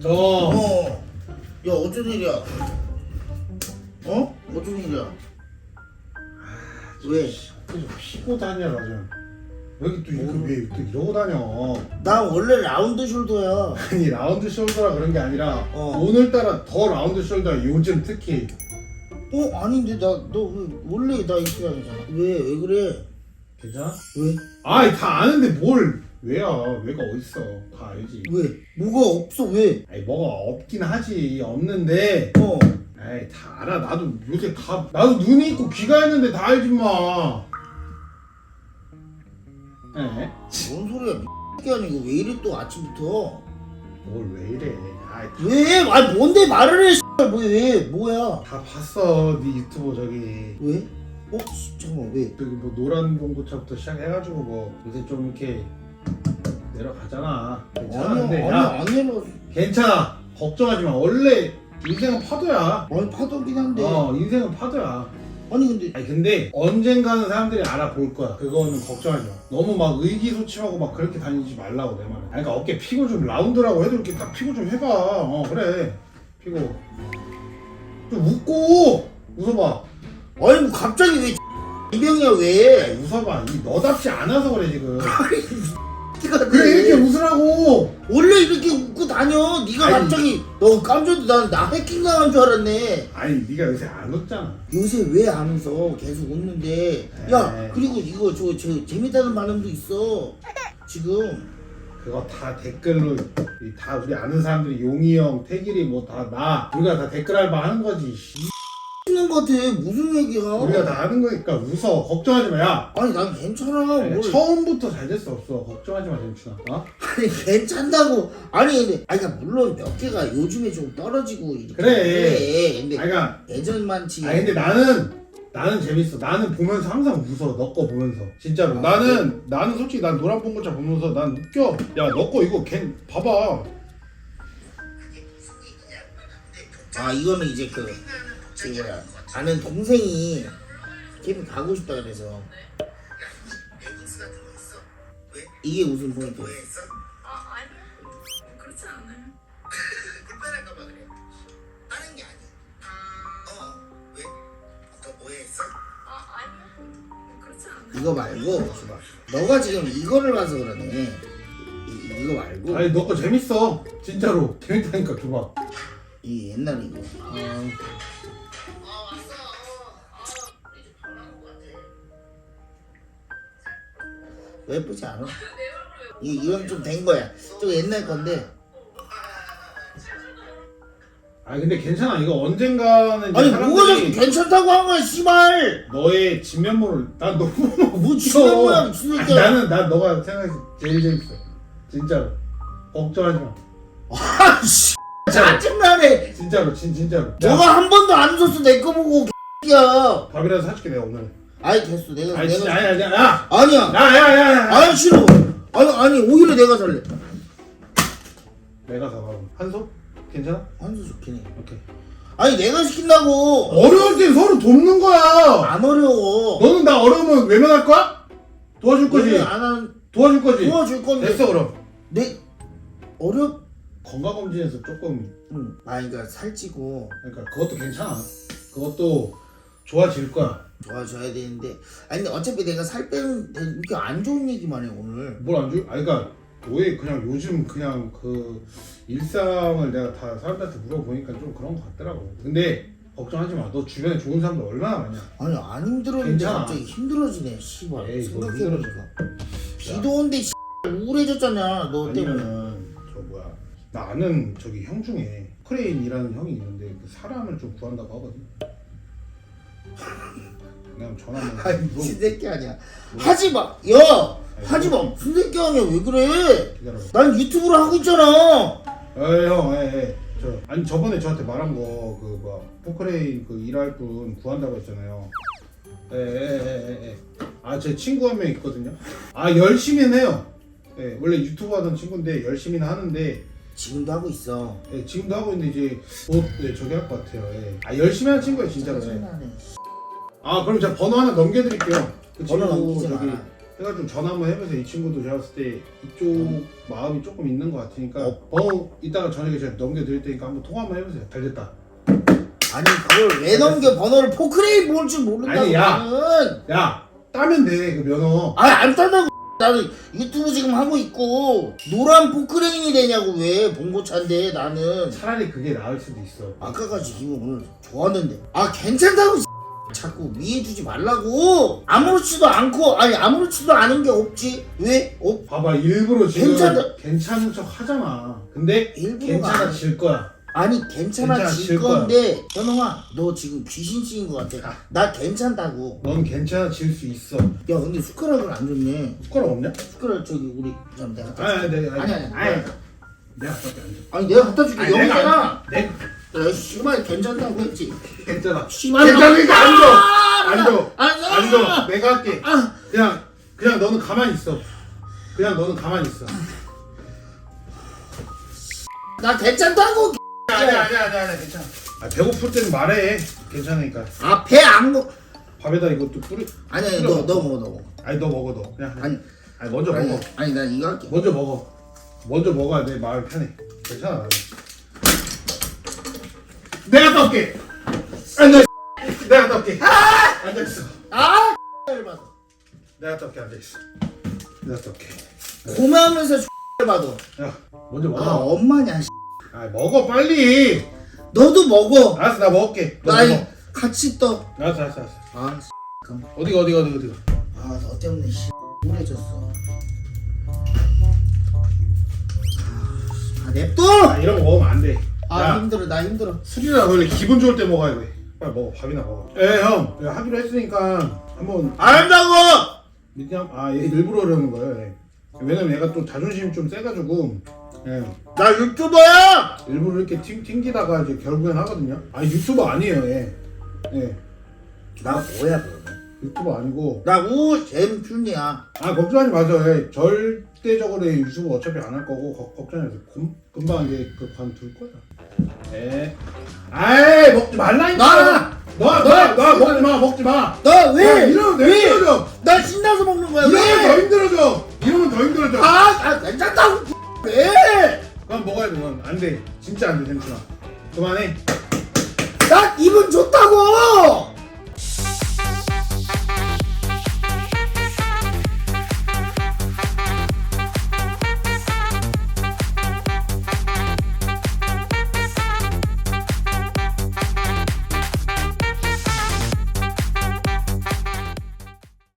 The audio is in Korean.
너 어. 야 어쩐 일이야? 어? 어쩐 일이야? 왜? 계속 피고 다녀 좀 여기 또 이거 왜또 이러고 다녀 나 원래 라운드 숄더야. 아니 라운드 숄더라 그런 게 아니라 어. 오늘따라 더 라운드 숄더야 요즘 특히 어 아닌데 나너왜 원래 나 이렇게 다니잖아. 왜? 왜 그래? 괜찮아? 왜? 아이 다 아는데 뭘 왜야 왜가 어딨어 다 알지 왜? 뭐가 없어 왜? 아니 뭐가 없긴 하지 없는데 어. 아이 다 알아 나도 요새 다 나도 눈이 있고 귀가 있는데 다 알지 마 에? 뭔 소리야? 이 아니고 왜 이래 또 아침부터? 뭘 왜 이래 아이 다, 왜? 아 뭔데 말을 해? 씨발. 뭐 왜? 뭐야? 다 봤어 네 유튜브 저기 왜? 어? 씨, 잠깐만 왜? 저기 뭐 노란 봉고차부터 시작해가지고 뭐 요새 좀 이렇게 내려가잖아 괜찮은데 아니야 야 아니 안 내려. 괜찮아 걱정하지 마 원래 인생은 파도야 아니 파도긴 한데. 어 인생은 파도야 아니 근데 아니 근데 언젠가는 사람들이 알아볼 거야. 그거는 걱정하지 마. 너무 막 의기소침하고 막 그렇게 다니지 말라고 내 말은 아니 그러니까 어깨 피고 좀 라운드라고 해도 이렇게 딱 피고 좀 해봐. 어 그래. 피고. 좀 웃고 웃어봐. 아니 뭐 갑자기 왜 이병이야 왜? 웃어봐. 이 너답지 않아서 그래 지금. X가 그래 이렇게 웃으라고. 원래 이렇게 다녀. 네가 아니. 갑자기 너 깜짝도 난나 해킹 당한 줄 알았네. 아니 네가 요새 안 웃잖아 요새 왜 안 웃어? 계속 웃는데. 야 에이. 그리고 이거 저, 저 재밌다는 반응도 있어. 지금. 그거 다 댓글로 이 다 우리 아는 사람들이 용이 형, 태길이 뭐 다 나 우리가 다 댓글 알바 하는 거지 씨. 웃는 것 같아. 무슨 얘기야? 우리가 다 아는 거니까 웃어 걱정하지 마 야 아니 난 괜찮아. 뭘? 처음부터 잘 됐어 없어 걱정하지 마 정춘아 어? 아니 괜찮다고. 아니 근데 아니 그러니까 물론 몇 개가 요즘에 좀 떨어지고 이렇게 그래. 그래. 근데 아니 그러니까 예전만치. 아니 근데 나는 나는 재밌어 나는 보면서 항상 웃어 너 거 보면서 진짜로 아, 나는 나는 솔직히 난 노란 봉고차 보면서 난 웃겨 야 너 거 이거 걔 봐봐 아 이거는 이제 그 저기 뭐야. 아는 동생이 캠핑 가고 싶다 그래서. 이게 웃음 포인트 아 아니요 그렇지 않아요. 불편할까봐 그래. 다른 게 아니야. 어, 왜? 너 뭐해 했어? 아 아니요 그렇지 않아요. 이거 말고 너가 지금 이거를 봐서 그러네. 이, 이거 말고. 아니 너거 재밌어. 진짜로. 재밌다니까 줘봐. 이 옛날 이거. 어, 예쁘지 않아? 이, 이건 좀 된 거야. 좀 옛날 건데. 아니 근데 괜찮아. 이거 언젠가는 이제 아니 뭐가 자꾸 사람들이 괜찮다고 한 거야 씨발! 너의 진면모를 난 너무 뭐 웃겨. 진면모야, 아니, 미친 새끼야. 나는 난 너가 생각이 제일 재밌어. 진짜로. 걱정하지 마. 아 씨! 짜증나네. 진짜로 진 진짜로. 너가 한 번도 안 웃었어. 내 거 보고 X야. 밥이라도 사줄게 내가 오늘 아니 됐어. 내가 아니 내가 진짜 아니 아니 야! 아니야. 야 야 야 야 아니 싫어. 아니 아니 오히려 내가 살래. 내가 사봐 한솥 괜찮아? 한수 좋긴 해. 오케이. 아니 내가 시킨다고. 어려울 땐 서로 돕는 거야. 안 어려워. 너는 나 어려우면 외면할 거야? 도와줄 거지? 너는 안 하는 도와줄 거지? 도와줄 건데. 됐어 그럼. 내 어렵 건강검진에서 조금 응. 아니 그러니까 살찌고. 그러니까 그것도 괜찮아. 그것도 좋아질 거야 좋아져야 되는데 아니 근데 어차피 내가 살 빼는 데 이렇게 안 좋은 얘기만 해 오늘 뭘 안 줄? 아니 그러니까 너의 그냥 요즘 그냥 그 일상을 내가 다 사람들한테 물어보니까 좀 그런 것 같더라고. 근데 걱정하지 마. 너 주변에 좋은 사람들 얼마나 많냐. 아니 안 힘들었는데 괜찮아. 갑자기 힘들어지네 씨발 에이, 뭘 생각해보니까 비도 온데 씨 우울해졌잖아 너 때문에 아니면 저 뭐야 나 아는 저기 형 중에 크레인이라는 형이 있는데 그 사람을 좀 구한다고 하거든. 그냥 전화 한번 아니 미친 새끼 아니야 하지 마 야 하지 마 무슨 새끼 아니야 왜 그래 기다려봐. 난 유튜브를 하고 있잖아 에이 형, 에이, 에이. 저 아니 저번에 저한테 말한 거 그 뭐야 포크레인 그 일할 분 구한다고 했잖아요. 에에에에. 아제 친구 한 명 있거든요. 아 열심히는 해요. 예, 원래 유튜브 하던 친구인데 열심히는 하는데 지금도 하고 있어. 예, 지금도 하고 있는데 이제 곧 예, 저기 할 것 같아요. 예. 아 열심히 하는 친구예요 진짜로. 예. 아 그럼 제가 번호 하나 넘겨드릴게요. 그 번호 친구 넘기지 저기 마라. 해가지고 전화 한번 해보세요. 이 친구도 제가 봤을 때 이쪽 마음이 조금 있는 것 같으니까 어. 번호 이따가 저녁에 제가 넘겨드릴 테니까 한번 통화 한번 해보세요. 잘 됐다. 아니 그걸 왜 넘겨 번호를 포크레인 볼줄 모른다고 아니, 야. 나는. 야 따면 돼 그 면허. 아니 안 딴다고 나는 유튜브 지금 하고 있고 노란 포크레인이 되냐고 왜 봉고차인데 나는 차라리 그게 나을 수도 있어. 아까까지 기분 오늘 좋았는데 아 괜찮다고 자꾸 위해주지 말라고 아무렇지도 않고 아니 아무렇지도 않은 게 없지 왜? 어? 봐봐 일부러 지금 괜찮다. 괜찮은 척 하잖아. 근데 일부러가 괜찮아질 거야. 아니 괜찮아질 괜찮아질 거야. 건데 현웅아 너 지금 귀신 씌인 것 같아 나 괜찮다고 넌 괜찮아질 수 있어. 야 근데 숟가락을 안 줬네 숟가락 없냐? 숟가락 저기 우리 좀 내가 갖다 아니 줄게. 아니 아니 아니 아니 아니. 아니 내가 갖다 안 줘. 아니 내가 갖다 줄게 아니, 내가 안야 씨발 괜찮다고 했지 괜찮아. 씨발 괜찮으니까 안 줘. 안 줘. 안 줘. 안 줘. 내가 할게. 아. 그냥 그냥 너는 가만히 있어. 그냥 너는 가만히 있어. 나 괜찮다고 아니 아니 아니 아니 괜찮아. 아, 배고플 때는 말해. 괜찮으니까. 아배안 먹. 밥에다 이것도 뿌리. 아니 아니 너 너 먹어 너 먹어. 아니 너 먹어 너. 그냥. 아니 아니 먼저 아니 먹어. 아니 나 이거 할게. 먼저 먹어. 먼저 먹어야 내 마음 편해. 괜찮아. 나는. 내가 떠올게. 앉아. 내가 떠올게. 앉아 있어. 아 열받아. 내가 떠올게 앉아 있어. 내가 떠올게. 고마우면서 받아. 야 먼저 아 먹어. 엄마냐. 씨. 아 먹어 빨리. 너도 먹어. 알았어 나 먹을게. 너 나 이- 먹어. 같이 떠. 알았어 알았어 알았어. 아 씨. 그럼 어디가 어디가 어디가 어디가. 아 너 때문에 씨 우울해졌어. 아 냅둬. 아 이런 거 먹으면 안 돼. 아 야 힘들어 나 힘들어. 술이나 원래 기분 좋을 때 먹어야 돼. 빨리 먹어 밥이나 먹어. 예 형. 야, 하기로 했으니까 한번 안 한다고. 그냥 아얘 일부러 그러는 거예요. 예. 왜냐면 얘가 또 자존심 이 좀 세가지고 예. 나 유튜버야. 일부러 이렇게 튕, 튕기다가 이제 결국엔 하거든요. 아 유튜버 아니에요. 예. 예. 나 뭐야 그러면? 유튜버 아니고 나 우울 잼준이야. 아 걱정하지 마세요. 예. 절대적으로 예, 유튜브 어차피 안 할 거고 걱- 걱정하지 마세요. 금, 금방 이제 그 관둘 거야. 예. 아이 먹지 말라니까. 나- 너너 나- 먹지 마 먹지 마. 너 야, 왜? 이러면 내 왜? 힘들어져. 나 신나서 먹는 거야. 이러면 더 왜? 힘들어져. 이러면 더 힘들어져. 아, 아 괜찮다고. 왜? 먹어야 돼. 그건 안 돼. 진짜 안 돼, 샘춘아. 그만해. 나 기분 좋다고.